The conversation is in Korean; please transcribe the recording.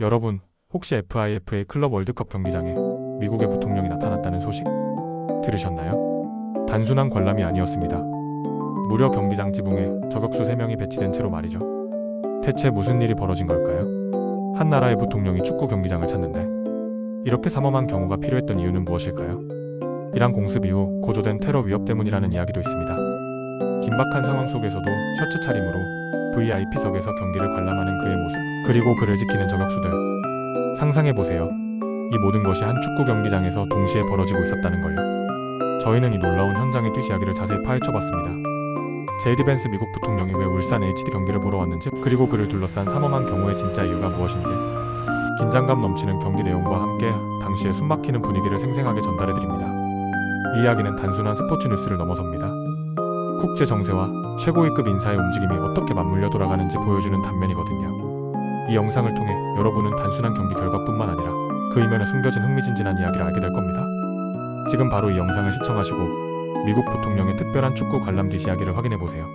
여러분, 혹시 FIFA 클럽 월드컵 경기장에 미국의 부통령이 나타났다는 소식 들으셨나요? 단순한 관람이 아니었습니다. 무려 경기장 지붕에 저격수 3명이 배치된 채로 말이죠. 대체 무슨 일이 벌어진 걸까요? 한 나라의 부통령이 축구 경기장을 찾는데 이렇게 삼엄한 경우가 필요했던 이유는 무엇일까요? 이란 공습 이후 고조된 테러 위협 때문이라는 이야기도 있습니다. 긴박한 상황 속에서도 셔츠 차림으로 VIP석에서 경기를 관람하는 그의 모습, 그리고 그를 지키는 저격수들. 상상해보세요. 이 모든 것이 한 축구 경기장에서 동시에 벌어지고 있었다는 걸요. 저희는 이 놀라운 현장의 뒷 이야기를 자세히 파헤쳐봤습니다. 제이디 벤스 미국 부통령이 왜 울산 HD 경기를 보러 왔는지, 그리고 그를 둘러싼 삼엄한 경우의 진짜 이유가 무엇인지, 긴장감 넘치는 경기 내용과 함께 당시의 숨막히는 분위기를 생생하게 전달해드립니다. 이 이야기는 단순한 스포츠 뉴스를 넘어섭니다. 국제 정세와 최고위급 인사의 움직임이 어떻게 맞물려 돌아가는지 보여주는 단면이거든요. 이 영상을 통해 여러분은 단순한 경기 결과뿐만 아니라 그 이면에 숨겨진 흥미진진한 이야기를 알게 될 겁니다. 지금 바로 이 영상을 시청하시고 미국 부통령의 특별한 축구 관람 뒷 이야기를 확인해 보세요.